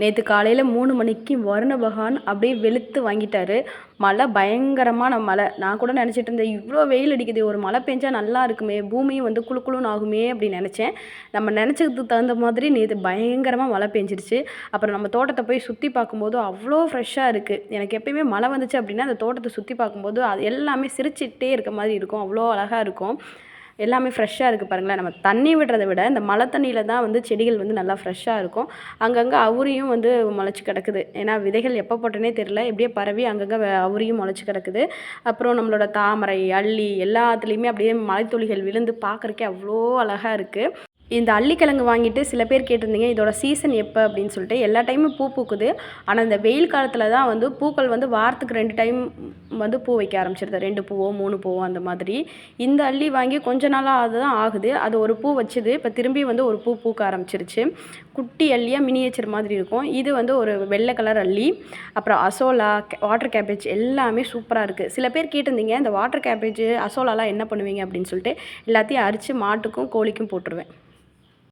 நேற்று காலையில் மூணு மணிக்கு வருண பகவான் அப்படியே வெளுத்து வாங்கிட்டாரு. மழை பயங்கரமான மழை. நான் கூட நினச்சிட்டு இருந்தேன் இவ்வளோ வெயில் அடிக்குது ஒரு மழை பெஞ்சால் நல்லா இருக்குமே பூமியும் வந்து குளு குளுன்னு ஆகுமே அப்படின்னு நினச்சேன். நம்ம நினச்சதுக்கு தகுந்த மாதிரி நேற்று பயங்கரமாக மழை பெஞ்சிருச்சு. அப்புறம் நம்ம தோட்டத்தை போய் சுற்றி பார்க்கும்போது அவ்வளோ ஃப்ரெஷ்ஷாக இருக்குது எனக்கு எப்பயுமே மழை வந்துச்சு அப்படின்னா அந்த தோட்டத்தை சுற்றி பார்க்கும்போது அது எல்லாமே சிரிச்சிட்டே இருக்க மாதிரி இருக்கும். அவ்வளோ அழகாக இருக்கும். எல்லாமே ஃப்ரெஷ்ஷாக இருக்குது பாருங்களேன். நம்ம தண்ணி விடுறத விட இந்த மழை தண்ணியில் தான் வந்து செடிகள் வந்து நல்லா ஃப்ரெஷ்ஷாக இருக்கும். அங்கங்கே அவுரியும் வந்து முளைச்சி கிடக்குது. ஏன்னா விதைகள் எப்போ போட்டனே தெரில எப்படியே பரவி அங்கங்கே அவுரியும் முளைச்சி கிடக்குது. அப்புறம் நம்மளோட தாமரை அள்ளி எல்லாத்துலேயுமே அப்படியே மழைத்துளிகள் விழுந்து பார்க்குறக்கே அவ்வளோ அழகாக இருக்குது இந்த அள்ளிக்கிழங்கு வாங்கிட்டு சில பேர் கேட்டிருந்தீங்க இதோட சீசன் எப்போ அப்படின்னு சொல்லிட்டு. எல்லா டைமும் பூ பூக்குது. ஆனால் இந்த வெயில் காலத்தில் தான் வந்து பூக்கள் வந்து வாரத்துக்கு ரெண்டு டைம் வந்து பூ வைக்க ஆரம்பிச்சிருது. ரெண்டு பூவோ மூணு பூவோ அந்த மாதிரி. இந்த அள்ளி வாங்கி கொஞ்ச நாளாக அதுதான் ஆகுது. அது ஒரு பூ வச்சுது. இப்போ திரும்பி வந்து ஒரு பூ பூக்க ஆரம்பிச்சிருச்சு. குட்டி அள்ளியாக மினியேச்சர் மாதிரி இருக்கும். இது வந்து ஒரு வெள்ளை கலர் அள்ளி. அப்புறம் அசோலா வாட்டர் கேபேஜ் எல்லாமே சூப்பராக இருக்குது சில பேர் கேட்டிருந்தீங்க இந்த வாட்டர் கேபேஜ் அசோலாலாம் என்ன பண்ணுவீங்க அப்படின்னு சொல்லிட்டு. எல்லாத்தையும் அரித்து மாட்டுக்கும் கோழிக்கும் போட்டுருவேன்.